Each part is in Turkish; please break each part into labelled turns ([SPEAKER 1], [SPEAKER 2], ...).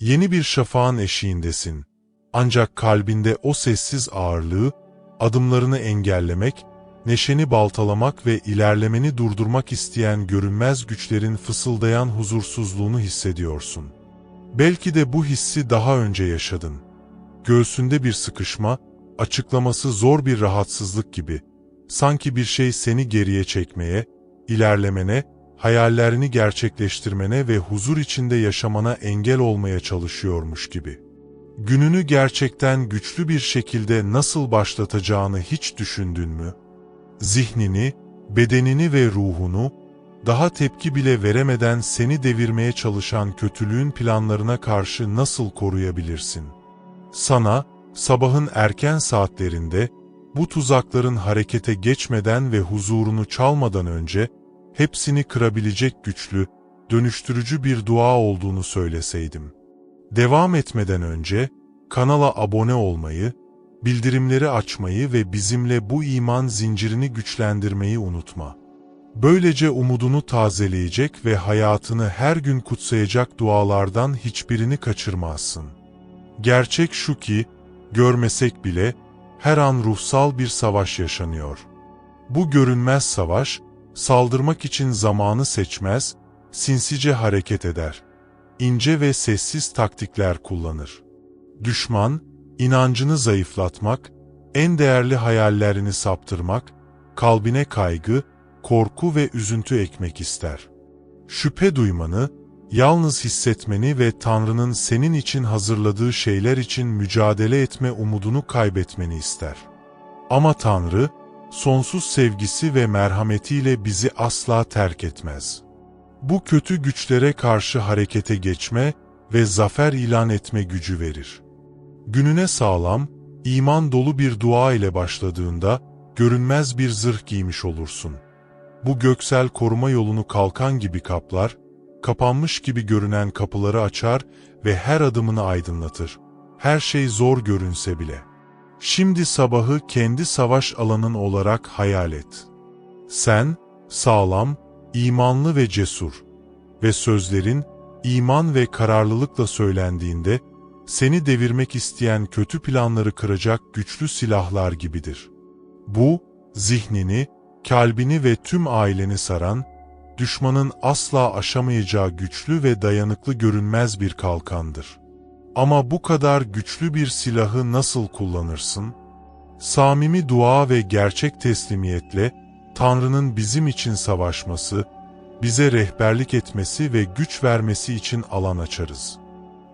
[SPEAKER 1] Yeni bir şafağın eşiğindesin. Ancak kalbinde o sessiz ağırlığı, adımlarını engellemek, neşeni baltalamak ve ilerlemeni durdurmak isteyen görünmez güçlerin fısıldayan huzursuzluğunu hissediyorsun. Belki de bu hissi daha önce yaşadın. Göğsünde bir sıkışma, açıklaması zor bir rahatsızlık gibi. Sanki bir şey seni geriye çekmeye, ilerlemene, hayallerini gerçekleştirmene ve huzur içinde yaşamana engel olmaya çalışıyormuş gibi. Gününü gerçekten güçlü bir şekilde nasıl başlatacağını hiç düşündün mü? Zihnini, bedenini ve ruhunu, daha tepki bile veremeden seni devirmeye çalışan kötülüğün planlarına karşı nasıl koruyabilirsin? Sana, sabahın erken saatlerinde, bu tuzakların harekete geçmeden ve huzurunu çalmadan önce, hepsini kırabilecek güçlü, dönüştürücü bir dua olduğunu söyleseydim. Devam etmeden önce, kanala abone olmayı, bildirimleri açmayı ve bizimle bu iman zincirini güçlendirmeyi unutma. Böylece umudunu tazeleyecek ve hayatını her gün kutsayacak dualardan hiçbirini kaçırmazsın. Gerçek şu ki, görmesek bile, her an ruhsal bir savaş yaşanıyor. Bu görünmez savaş, saldırmak için zamanı seçmez, sinsice hareket eder. İnce ve sessiz taktikler kullanır. Düşman, inancını zayıflatmak, en değerli hayallerini saptırmak, kalbine kaygı, korku ve üzüntü ekmek ister. Şüphe duymanı, yalnız hissetmeni ve Tanrı'nın senin için hazırladığı şeyler için mücadele etme umudunu kaybetmeni ister. Ama Tanrı, sonsuz sevgisi ve merhametiyle bizi asla terk etmez. Bu kötü güçlere karşı harekete geçme ve zafer ilan etme gücü verir. Gününe sağlam, iman dolu bir dua ile başladığında, görünmez bir zırh giymiş olursun. Bu göksel koruma yolunu kalkan gibi kaplar, kapanmış gibi görünen kapıları açar ve her adımını aydınlatır. Her şey zor görünse bile. Şimdi sabahı kendi savaş alanın olarak hayal et. Sen, sağlam, imanlı ve cesur ve sözlerin iman ve kararlılıkla söylendiğinde, seni devirmek isteyen kötü planları kıracak güçlü silahlar gibidir. Bu, zihnini, kalbini ve tüm aileni saran, düşmanın asla aşamayacağı güçlü ve dayanıklı görünmez bir kalkandır. Ama bu kadar güçlü bir silahı nasıl kullanırsın? Samimi dua ve gerçek teslimiyetle, Tanrı'nın bizim için savaşması, bize rehberlik etmesi ve güç vermesi için alan açarız.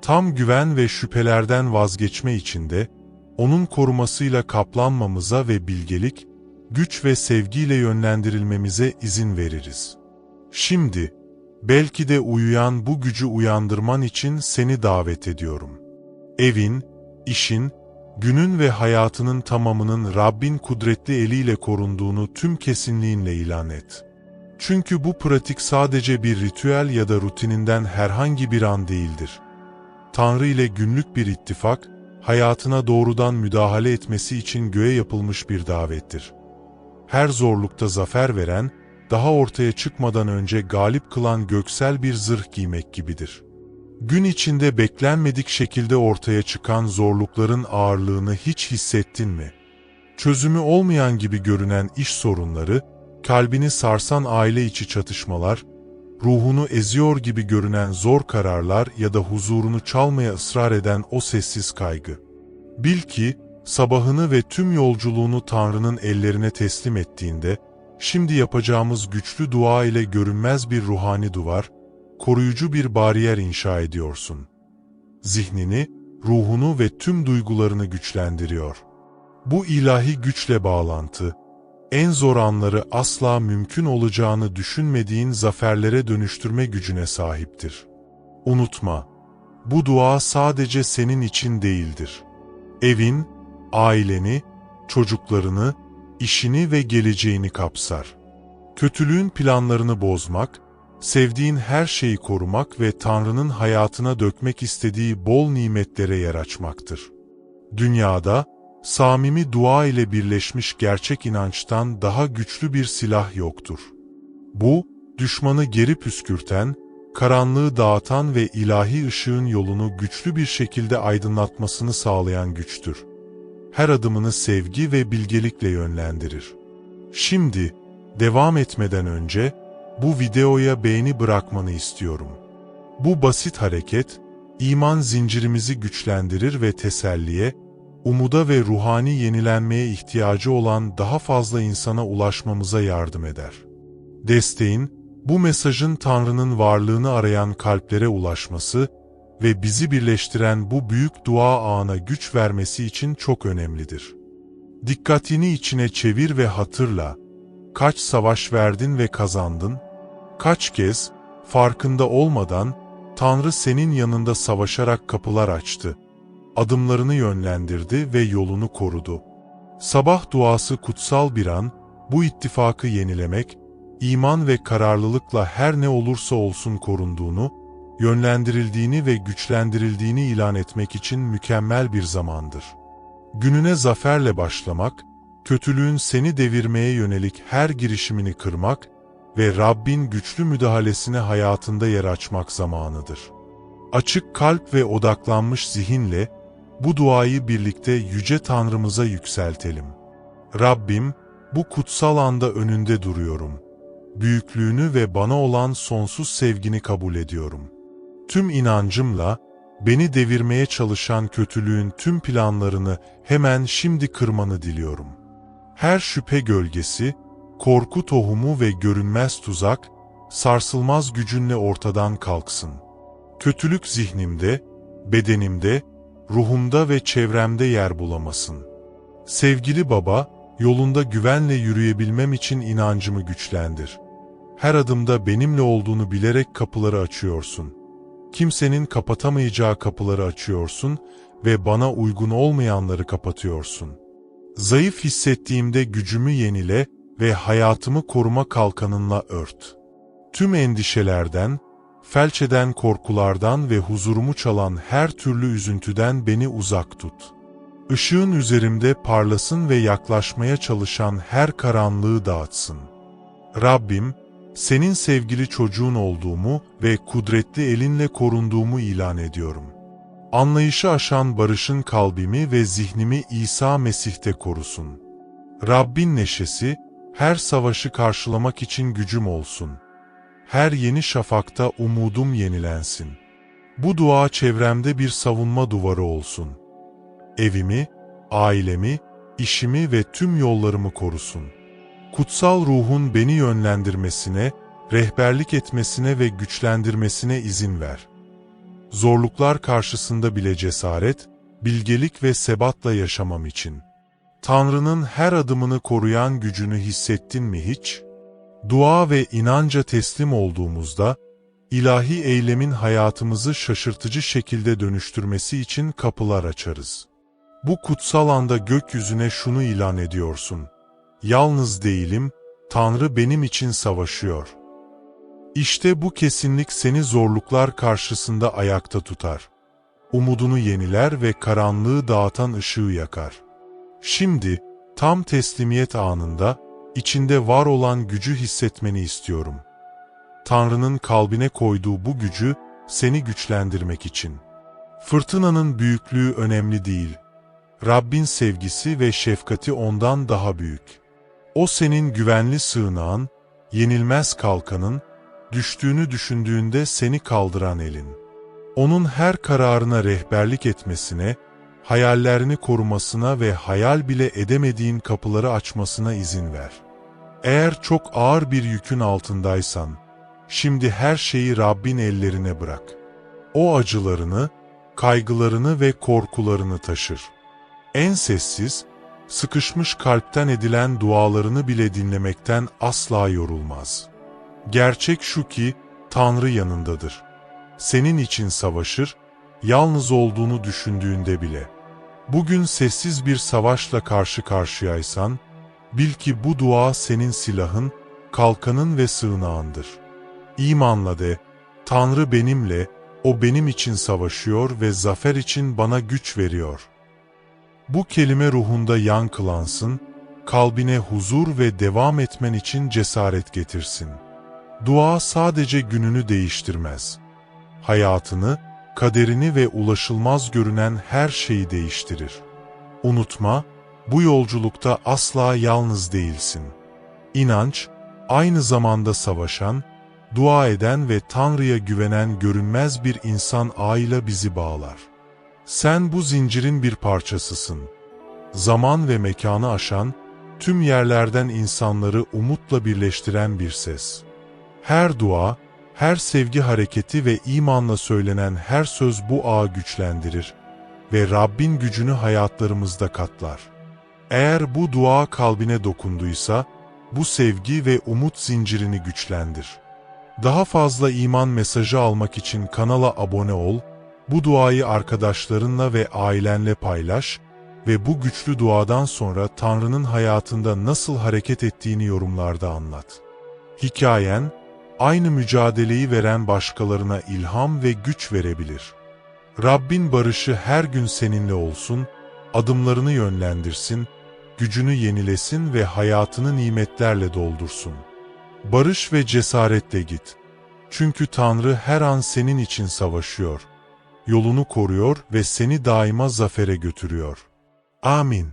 [SPEAKER 1] Tam güven ve şüphelerden vazgeçme içinde, onun korumasıyla kaplanmamıza ve bilgelik, güç ve sevgiyle yönlendirilmemize izin veririz. Şimdi, belki de uyuyan bu gücü uyandırman için seni davet ediyorum. Evin, işin, günün ve hayatının tamamının Rabbin kudretli eliyle korunduğunu tüm kesinliğinle ilan et. Çünkü bu pratik sadece bir ritüel ya da rutininden herhangi bir an değildir. Tanrı ile günlük bir ittifak, hayatına doğrudan müdahale etmesi için göğe yapılmış bir davettir. Her zorlukta zafer veren, daha ortaya çıkmadan önce galip kılan göksel bir zırh giymek gibidir. Gün içinde beklenmedik şekilde ortaya çıkan zorlukların ağırlığını hiç hissettin mi? Çözümü olmayan gibi görünen iş sorunları, kalbini sarsan aile içi çatışmalar, ruhunu eziyor gibi görünen zor kararlar ya da huzurunu çalmaya ısrar eden o sessiz kaygı. Bil ki, sabahını ve tüm yolculuğunu Tanrı'nın ellerine teslim ettiğinde, şimdi yapacağımız güçlü dua ile görünmez bir ruhani duvar, koruyucu bir bariyer inşa ediyorsun. Zihnini, ruhunu ve tüm duygularını güçlendiriyor. Bu ilahi güçle bağlantı, en zor anları asla mümkün olacağını düşünmediğin zaferlere dönüştürme gücüne sahiptir. Unutma, bu dua sadece senin için değildir. Evin, aileni, çocuklarını, işini ve geleceğini kapsar. Kötülüğün planlarını bozmak, sevdiğin her şeyi korumak ve Tanrı'nın hayatına dökmek istediği bol nimetlere yer açmaktır. Dünyada, samimi dua ile birleşmiş gerçek inançtan daha güçlü bir silah yoktur. Bu, düşmanı geri püskürten, karanlığı dağıtan ve ilahi ışığın yolunu güçlü bir şekilde aydınlatmasını sağlayan güçtür. Her adımını sevgi ve bilgelikle yönlendirir. Şimdi, devam etmeden önce, bu videoya beğeni bırakmanı istiyorum. Bu basit hareket, iman zincirimizi güçlendirir ve teselliye, umuda ve ruhani yenilenmeye ihtiyacı olan daha fazla insana ulaşmamıza yardım eder. Desteğin, bu mesajın Tanrı'nın varlığını arayan kalplere ulaşması ve bizi birleştiren bu büyük dua ağına güç vermesi için çok önemlidir. Dikkatini içine çevir ve hatırla, kaç savaş verdin ve kazandın, kaç kez, farkında olmadan, Tanrı senin yanında savaşarak kapılar açtı, adımlarını yönlendirdi ve yolunu korudu. Sabah duası kutsal bir an, bu ittifakı yenilemek, iman ve kararlılıkla her ne olursa olsun korunduğunu, yönlendirildiğini ve güçlendirildiğini ilan etmek için mükemmel bir zamandır. Gününe zaferle başlamak, kötülüğün seni devirmeye yönelik her girişimini kırmak ve Rabbin güçlü müdahalesine hayatında yer açmak zamanıdır. Açık kalp ve odaklanmış zihinle bu duayı birlikte Yüce Tanrımıza yükseltelim. Rabbim, bu kutsal anda önünde duruyorum. Büyüklüğünü ve bana olan sonsuz sevgini kabul ediyorum. Tüm inancımla, beni devirmeye çalışan kötülüğün tüm planlarını hemen şimdi kırmanı diliyorum. Her şüphe gölgesi, korku tohumu ve görünmez tuzak, sarsılmaz gücünle ortadan kalksın. Kötülük zihnimde, bedenimde, ruhumda ve çevremde yer bulamasın. Sevgili baba, yolunda güvenle yürüyebilmem için inancımı güçlendir. Her adımda benimle olduğunu bilerek kapıları açıyorsun. Kimsenin kapatamayacağı kapıları açıyorsun ve bana uygun olmayanları kapatıyorsun. Zayıf hissettiğimde gücümü yenile ve hayatımı koruma kalkanınla ört. Tüm endişelerden, felç eden korkulardan ve huzurumu çalan her türlü üzüntüden beni uzak tut. Işığın üzerimde parlasın ve yaklaşmaya çalışan her karanlığı dağıtsın. Rabbim, senin sevgili çocuğun olduğumu ve kudretli elinle korunduğumu ilan ediyorum. Anlayışı aşan barışın kalbimi ve zihnimi İsa Mesih'te korusun. Rabbin neşesi, her savaşı karşılamak için gücüm olsun. Her yeni şafakta umudum yenilensin. Bu dua çevremde bir savunma duvarı olsun. Evimi, ailemi, işimi ve tüm yollarımı korusun. Kutsal ruhun beni yönlendirmesine, rehberlik etmesine ve güçlendirmesine izin ver. Zorluklar karşısında bile cesaret, bilgelik ve sebatla yaşamam için.'' Tanrı'nın her adımını koruyan gücünü hissettin mi hiç? Dua ve inanca teslim olduğumuzda, ilahi eylemin hayatımızı şaşırtıcı şekilde dönüştürmesi için kapılar açarız. Bu kutsal anda gökyüzüne şunu ilan ediyorsun. Yalnız değilim, Tanrı benim için savaşıyor. İşte bu kesinlik seni zorluklar karşısında ayakta tutar. Umudunu yeniler ve karanlığı dağıtan ışığı yakar. Şimdi, tam teslimiyet anında, içinde var olan gücü hissetmeni istiyorum. Tanrı'nın kalbine koyduğu bu gücü, seni güçlendirmek için. Fırtınanın büyüklüğü önemli değil. Rabbin sevgisi ve şefkati ondan daha büyük. O senin güvenli sığınağın, yenilmez kalkanın, düştüğünü düşündüğünde seni kaldıran elin. Onun her kararına rehberlik etmesine, hayallerini korumasına ve hayal bile edemediğin kapıları açmasına izin ver. Eğer çok ağır bir yükün altındaysan, şimdi her şeyi Rabbin ellerine bırak. O acılarını, kaygılarını ve korkularını taşır. En sessiz, sıkışmış kalpten edilen dualarını bile dinlemekten asla yorulmaz. Gerçek şu ki, Tanrı yanındadır. Senin için savaşır, yalnız olduğunu düşündüğünde bile. Bugün sessiz bir savaşla karşı karşıyaysan, bil ki bu dua senin silahın, kalkanın ve sığınağındır. İmanla de, Tanrı benimle, O benim için savaşıyor ve zafer için bana güç veriyor. Bu kelime ruhunda yankılansın, kalbine huzur ve devam etmen için cesaret getirsin. Dua sadece gününü değiştirmez. Hayatını, kaderini ve ulaşılmaz görünen her şeyi değiştirir. Unutma, bu yolculukta asla yalnız değilsin. İnanç, aynı zamanda savaşan, dua eden ve Tanrı'ya güvenen görünmez bir insan ağıyla bizi bağlar. Sen bu zincirin bir parçasısın. Zaman ve mekanı aşan, tüm yerlerden insanları umutla birleştiren bir ses. Her dua, her sevgi hareketi ve imanla söylenen her söz bu ağı güçlendirir ve Rabbin gücünü hayatlarımızda katlar. Eğer bu dua kalbine dokunduysa, bu sevgi ve umut zincirini güçlendir. Daha fazla iman mesajı almak için kanala abone ol, bu duayı arkadaşlarınla ve ailenle paylaş ve bu güçlü duadan sonra Tanrı'nın hayatında nasıl hareket ettiğini yorumlarda anlat. Hikayen, aynı mücadeleyi veren başkalarına ilham ve güç verebilir. Rabbin barışı her gün seninle olsun, adımlarını yönlendirsin, gücünü yenilesin ve hayatını nimetlerle doldursun. Barış ve cesaretle git. Çünkü Tanrı her an senin için savaşıyor. Yolunu koruyor ve seni daima zafere götürüyor. Amin.